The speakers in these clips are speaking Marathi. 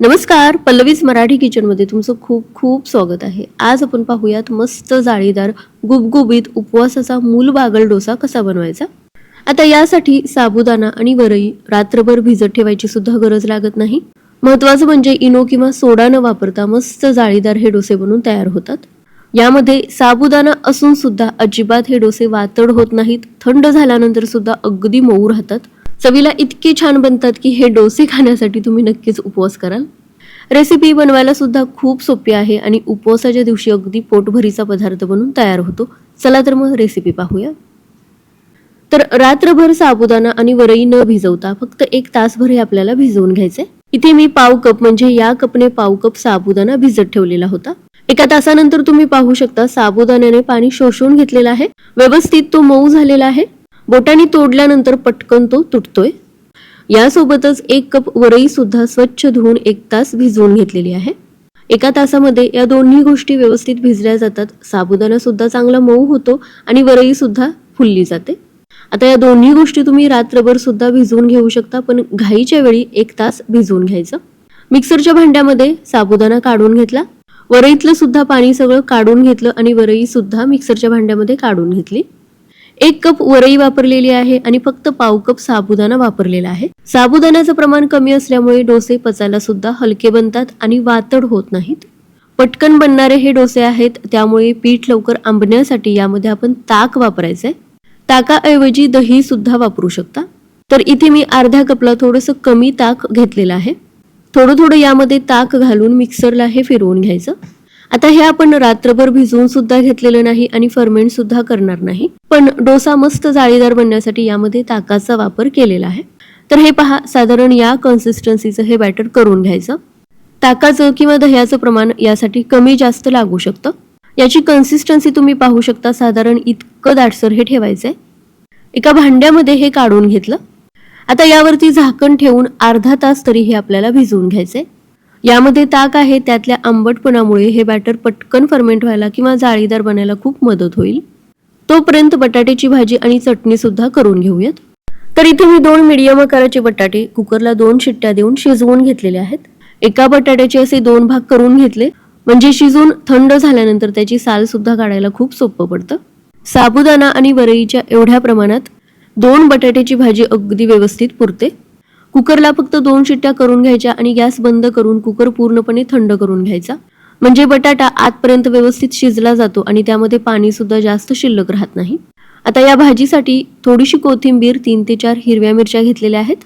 नमस्कार पल्लवीज मराठी किचनमध्ये तुमचं खूप खूप स्वागत आहे. आज आपण पाहूयात मस्त जाळीदार गुबगुबीत उपवासाचा मूल बागल डोसा कसा बनवायचा? आता यासाठी साबुदाणा आणि वरई रात्रभर भिजत ठेवायची सुद्धा गरज लागत नाही. महत्वाचं म्हणजे इनो किंवा सोडा न वापरता मस्त जाळीदार हे डोसे बनून तयार होतात. यामध्ये साबुदाणा असून सुद्धा अजिबात हे डोसे वातड होत नाहीत थंड झाल्यानंतर सुद्धा अगदी मऊ राहतात. चवीला इतके छान बनतात की हे डोसे खाण्यासाठी तुम्ही नक्कीच उपवास कराल. रेसिपी बनवायला सुद्धा खूप सोपी आहे आणि उपवासाच्या दिवशी अगदी पोटभरीचा पदार्थ बनून तयार होतो. चला तर मग रेसिपी पाहूया. तर रात्रभर साबुदाणा आणि वरई न भिजवता फक्त एक तासभर हे आपल्याला भिजवून घ्यायचे. इथे मी पाव कप म्हणजे या कपने पाव कप साबुदाणा भिजत ठेवलेला होता. एका तासानंतर तुम्ही पाहू शकता साबुदाण्याने पाणी शोषून घेतलेलं आहे. व्यवस्थित तो मऊ झालेला आहे. बोटाने तोडल्यानंतर पटकन तो तुटतोय. यासोबतच एक कप वरई सुद्धा स्वच्छ धुवून एक तास भिजवून घेतलेली आहे. एका तासामध्ये या दोन्ही गोष्टी व्यवस्थित भिजल्या जातात. साबुदाणा सुद्धा चांगला मऊ होतो आणि वरई सुद्धा फुलली जाते. आता या दोन्ही गोष्टी तुम्ही रात्रभर सुद्धा भिजवून घेऊ शकता पण घाईच्या वेळी एक तास भिजवून घ्यायचं. मिक्सरच्या भांड्यामध्ये साबुदाणा काढून घेतला. वरईतलं सुद्धा पाणी सगळं काढून घेतलं आणि वरई सुद्धा मिक्सरच्या भांड्यामध्ये काढून घेतली. एक कप वरई वापरलेली आहे आणि फक्त पाव कप साबुदाणा वापरलेला आहे. साबुदाण्याचं प्रमाण कमी असल्यामुळे डोसे पचायला सुद्धा हलके बनतात आणि वातड होत नाहीत. पटकन बनणारे हे डोसे आहेत त्यामुळे पीठ लवकर आंबण्यासाठी यामध्ये आपण ताक वापरायचंय. ताकाऐवजी दही सुद्धा वापरू शकता. तर इथे मी अर्ध्या कपला थोडंसं कमी ताक घेतलेलं आहे. थोडं थोडं यामध्ये ताक घालून मिक्सरला हे फिरवून घ्यायचं. आता हे आपण रात्रभर भिजवून सुद्धा घेतलेलं नाही आणि फर्मेंट सुद्धा करणार नाही. पण डोसा मस्त जाळीदार बनण्यासाठी यामध्ये ताकाचा वापर केलेला आहे. तर हे पहा साधारण या कन्सिस्टन्सीचं हे बॅटर करून घ्यायचं. ताकाचं किंवा दह्याचं प्रमाण यासाठी कमी जास्त लागू शकतं. याची कन्सिस्टन्सी तुम्ही पाहू शकता साधारण इतकं दाटसर हे ठेवायचंय. एका भांड्यामध्ये हे काढून घेतलं. आता यावरती झाकण ठेवून अर्धा तास तरी हे आपल्याला भिजवून घ्यायचंय. यामध्ये ताक आहे त्यातल्या आंबटपणामुळे हे बॅटर पटकन फर्मेंट व्हायला किंवा जाळीदार बनायला खूप मदत होईल. तोपर्यंत बटाट्याची भाजी आणि चटणी सुद्धा करून घेऊयात. तर इथे मी दोन मिडियम आकाराचे बटाटे कुकरला दोन शिट्ट्या देऊन शिजवून घेतलेले आहेत. एका बटाट्याचे असे दोन भाग करून घेतले. म्हणजे शिजून थंड झाल्यानंतर त्याची साल सुद्धा काढायला खूप सोपं पडतं. साबुदाणा आणि वरईच्या एवढ्या प्रमाणात दोन बटाट्याची भाजी अगदी व्यवस्थित पुरते. कुकरला फक्त दोन शिट्ट्या करून घ्यायच्या आणि गॅस बंद करून कुकर पूर्णपणे थंड करून घ्यायचा. म्हणजे बटाटा आतपर्यंत व्यवस्थित शिजला जातो आणि त्यामध्ये पाणी सुद्धा जास्त शिल्लक राहत नाही. आता या भाजीसाठी थोडीशी कोथिंबीर तीन ते चार हिरव्या मिरच्या घेतलेल्या आहेत.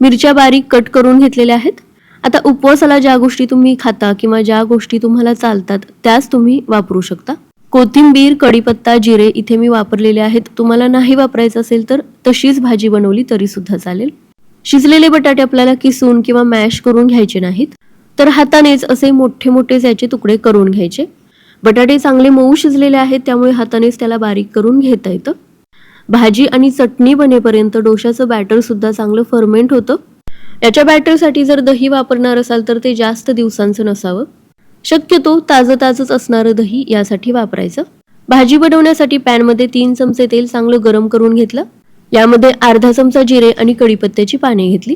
मिरच्या बारीक कट करून घेतलेल्या आहेत. आता उपवासाला ज्या गोष्टी तुम्ही खाता किंवा ज्या गोष्टी तुम्हाला चालतात त्याच तुम्ही वापरू शकता. कोथिंबीर कढीपत्ता जिरे इथे मी वापरलेले आहेत. तुम्हाला नाही वापरायचं असेल तर तशीच भाजी बनवली तरी सुद्धा चालेल. शिजलेले बटाटे आपल्याला किसून किंवा मॅश करून घ्यायचे नाहीत तर हातानेच असे मोठे मोठे याचे तुकडे करून घ्यायचे. बटाटे चांगले मऊ शिजलेले आहेत त्यामुळे हातानेच त्याला बारीक करून घेता येतं. भाजी आणि चटणी बनेपर्यंत डोशाचं बॅटर सुद्धा चांगलं फर्मेंट होतं. याच्या बॅटरसाठी जर दही वापरणार असाल तर ते जास्त दिवसांचं नसावं. शक्यतो ताजं ताजंच असणारं दही यासाठी वापरायचं. भाजी बनवण्यासाठी पॅनमध्ये तीन चमचे तेल चांगलं गरम करून घेतलं. यामध्ये अर्धा चमचा जिरे आणि कढीपत्त्याची पाने घेतली.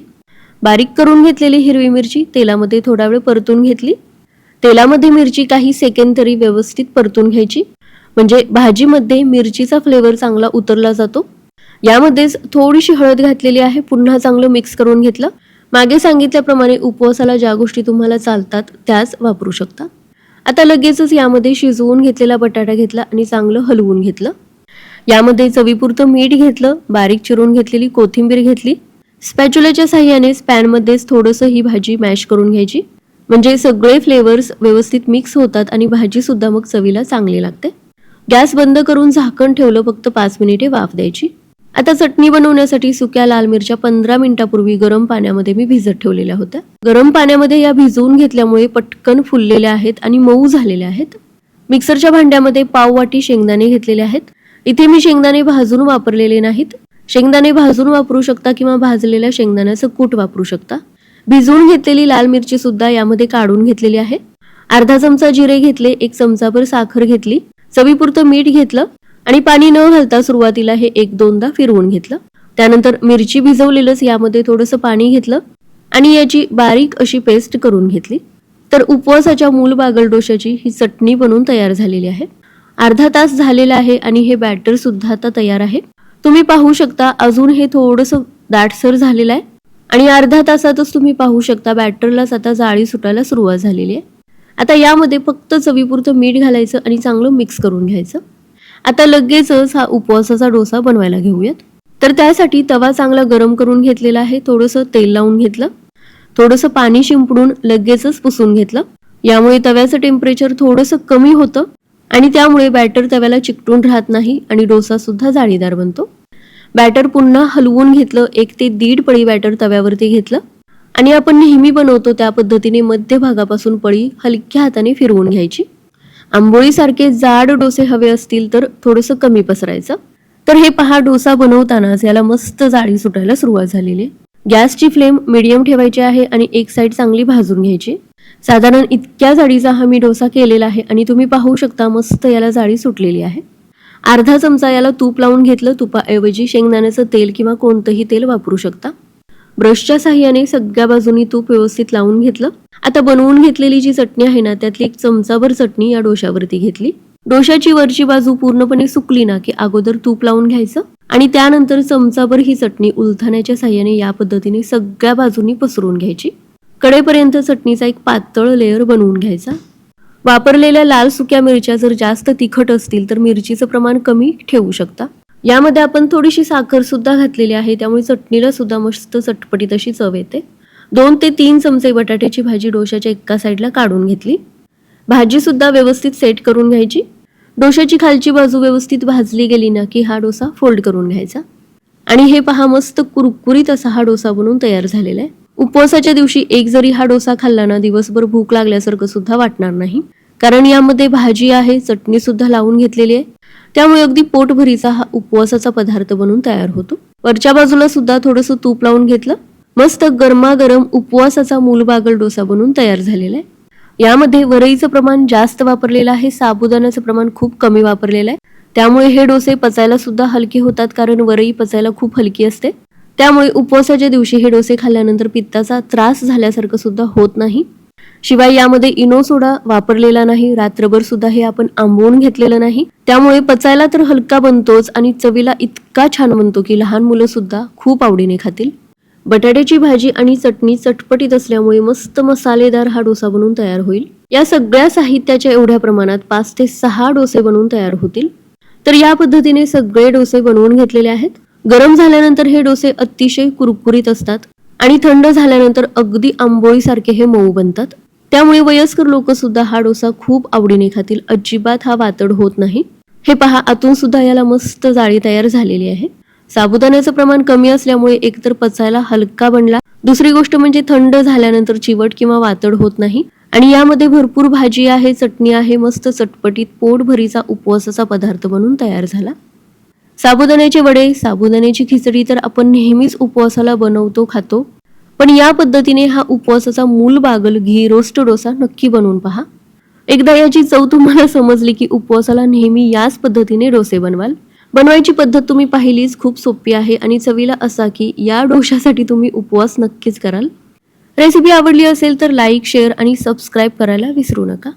बारीक करून घेतलेली हिरवी मिरची तेलामध्ये थोडा वेळ परतून घेतली. तेलामध्ये मिरची काही सेकंद तरी व्यवस्थित परतून घ्यायची. म्हणजे भाजीमध्ये मिरचीचा फ्लेवर चांगला उतरला जातो. यामध्येच थोडीशी हळद घातलेली आहे पुन्हा चांगलं मिक्स करून घेतलं. मागे सांगितल्याप्रमाणे उपवासाला ज्या गोष्टी तुम्हाला चालतात त्याच वापरू शकता. आता लगेचच यामध्ये शिजवून घेतलेला बटाटा घेतला आणि चांगलं हलवून घेतलं. यामध्ये चवीपुरतं मीठ घेतलं बारीक चिरून घेतलेली कोथिंबीर घेतली. स्पॅच्युलाच्या साह्याने पॅनमध्येच थोडंसं ही भाजी मॅश करून घ्यायची. म्हणजे सगळे फ्लेवर्स व्यवस्थित मिक्स होतात आणि भाजी सुद्धा मग चवीला चांगली लागते. गॅस बंद करून झाकण ठेवलं फक्त पाच मिनिटे वाफ द्यायची. आता चटणी बनवण्यासाठी सुक्या लाल मिरच्या पंधरा मिनिटापूर्वी गरम पाण्यामध्ये मी भिजत ठेवलेल्या होत्या. गरम पाण्यामध्ये या भिजवून घेतल्यामुळे पटकन फुललेल्या आहेत आणि मऊ झालेल्या आहेत. मिक्सरच्या भांड्यामध्ये पाव वाटी शेंगदाणे घेतलेले आहेत. इथे मी शेंगदाणे भाजून वापरलेले नाहीत. शेंगदाणे भाजून वापरू शकता किंवा भाजलेल्या शेंगदाण्याचं कूट वापरू शकता. भिजवून घेतलेली लाल मिरची सुद्धा यामध्ये काढून घेतलेली आहे. अर्धा चमचा जिरे घेतले एक चमचाभर साखर घेतली चवीपुरतं मीठ घेतलं आणि पाणी न घालता सुरुवातीला हे एक दोनदा फिरवून घेतलं. त्यानंतर मिरची भिजवलेलंच यामध्ये थोडंसं पाणी घेतलं आणि याची बारीक अशी पेस्ट करून घेतली. तर उपवासाच्या मूल बागल डोशाची ही चटणी बनवून तयार झालेली आहे. अर्धा तास झालेला आहे आणि हे बॅटर सुद्धा आता तयार आहे. तुम्ही पाहू शकता अजून हे थोडंसं दाटसर झालेलं आहे. आणि अर्ध्या तासातच तुम्ही पाहू शकता बॅटरलाच आता जाळी सुटायला सुरुवात झालेली आहे. आता यामध्ये फक्त चवीपुरतं मीठ घालायचं आणि चांगलं मिक्स करून घ्यायचं. आता लगेचच हा उपवासाचा डोसा बनवायला घेऊयात. तर त्यासाठी तवा चांगला गरम करून घेतलेला आहे थोडंसं तेल लावून घेतलं. थोडंसं पाणी शिंपडून लगेचच पुसून घेतलं. यामुळे तव्याचं टेम्परेचर थोडंसं कमी होतं. आणि त्यामुळे बॅटर तव्याला चिकटून राहत नाही आणि डोसा सुद्धा जाळीदार बनतो. बॅटर पुन्हा हलवून घेतलं एक ते दीड पळी बॅटर तव्यावरती घेतलं आणि आपण नेहमी बनवतो त्या पद्धतीने मध्य भागापासून पळी हलक्या हाताने फिरवून घ्यायची. आंबोळीसारखे जाड डोसे हवे असतील तर थोडंसं कमी पसरायचं. तर हे पहा डोसा बनवतानाच याला मस्त जाळी सुटायला सुरुवात झालेली आहे. गॅसची फ्लेम मिडियम ठेवायची आहे आणि एक साईड चांगली भाजून घ्यायची. साधारण इतक्या जाळीचा हा मी डोसा केलेला आहे आणि तुम्ही पाहू शकता मस्त याला जाळी सुटलेली आहे. अर्धा चमचा याला तूप लावून घेतलं तुपाऐवजी शेंगदाण्याचं तेल किंवा कोणतंही तेल वापरू शकता. ब्रशच्या साह्याने सगळ्या बाजूनी तूप व्यवस्थित लावून घेतलं. आता बनवून घेतलेली जी चटणी आहे ना त्यातली एक चमचाभर चटणी या डोशावरती घेतली. डोशाची वरची बाजू पूर्णपणे सुकली ना की अगोदर तूप लावून घ्यायचं आणि त्यानंतर चमचाभर ही चटणी उलथाण्याच्या साह्याने या पद्धतीने सगळ्या बाजूनी पसरून घ्यायची. कडेपर्यंत चटणीचा एक पातळ लेअर बनवून घ्यायचा. वापरलेल्या लाल सुक्या मिरच्या जर जास्त तिखट असतील तर मिरचीचं प्रमाण कमी ठेवू शकता. यामध्ये आपण थोडीशी साखर सुद्धा घातलेली आहे त्यामुळे चटणीला सुद्धा मस्त चटपटीत अशी चव येते. दोन ते तीन चमचे बटाट्याची भाजी डोशाच्या एका साईडला काढून घेतली. भाजी सुद्धा व्यवस्थित सेट करून घ्यायची. डोशाची खालची बाजू व्यवस्थित भाजली गेली ना की हा डोसा फोल्ड करून घ्यायचा. आणि हे पहा मस्त कुरकुरीत असा हा डोसा बनवून तयार झालेला आहे. उपवासाच्या दिवशी एक जरी हा डोसा खाल्ला ना दिवसभर भूक लागल्यासारखं सुद्धा वाटणार नाही. कारण यामध्ये भाजी आहे चटणी सुद्धा लावून घेतलेली आहे. त्यामुळे अगदी पोटभरीचा हा उपवासाचा पदार्थ बनून तयार होतो. वरच्या बाजूला सुद्धा थोडंसं तूप लावून घेतलं. मस्त गरमागरम उपवासाचा मूलबागल डोसा बनून तयार झालेला आहे. यामध्ये वरईचं प्रमाण जास्त वापरलेलं आहे साबुदाण्याचं प्रमाण खूप कमी वापरलेलं आहे. त्यामुळे हे डोसे पचायला सुद्धा हलके होतात कारण वरई पचायला खूप हलकी असते. त्यामुळे उपवासाच्या दिवशी हे डोसे खाल्ल्यानंतर पित्ताचा त्रास झाल्यासारखं सुद्धा होत नाही. शिवाय यामध्ये इनो सोडा वापरलेला नाही रात्रभर सुद्धा हे आपण आंबवून घेतलेलं नाही. त्यामुळे पचायला तर हलका बनतोच आणि चवीला इतका छान बनतो की लहान मुलं सुद्धा खूप आवडीने खातील. बटाट्याची भाजी आणि चटणी चटपटीत असल्यामुळे मस्त मसालेदार हा डोसा बनवून तयार होईल. या सगळ्या साहित्याच्या एवढ्या प्रमाणात पाच ते सहा डोसे बनवून तयार होतील. तर या पद्धतीने सगळे डोसे बनवून घेतलेले आहेत. गरम झाल्यानंतर हे डोसे अतिशय कुरकुरीत असतात आणि थंड झाल्यानंतर अगदी आंबोळीसारखे हे मऊ बनतात. त्यामुळे वयस्कर लोक सुद्धा हा डोसा खूप आवडीने खातील. अजिबात हा वातड होत नाही. हे पहा आतून सुद्धा याला मस्त जाळी तयार झालेली आहे. साबुदाण्याचं प्रमाण कमी असल्यामुळे एकतर पचायला हलका बनला. दुसरी गोष्ट म्हणजे थंड झाल्यानंतर चिवट किंवा वातड होत नाही. आणि यामध्ये भरपूर भाजी आहे चटणी आहे मस्त चटपटीत पोटभरीचा उपवासाचा पदार्थ बनून तयार झाला. साबुदाण्याचे वडे साबुदाण्याची खिचडी तर आपण नेहमीच उपवासाला बनवतो खातो. पण या पद्धतीने हा उपवासाचा मूल बागल घी रोस्ट डोसा नक्की बनवून पहा. एकदा याची चव तुम्हाला समजली की उपवासाला नेहमी याच पद्धतीने डोसे बनवाल. बनवायची पद्धत तुम्ही पाहिलीच खूप सोपी आहे आणि चवीला असा की या डोशासाठी तुम्ही उपवास नक्कीच कराल. रेसिपी आवडली असेल तर लाईक शेअर आणि सबस्क्राईब करायला विसरू नका.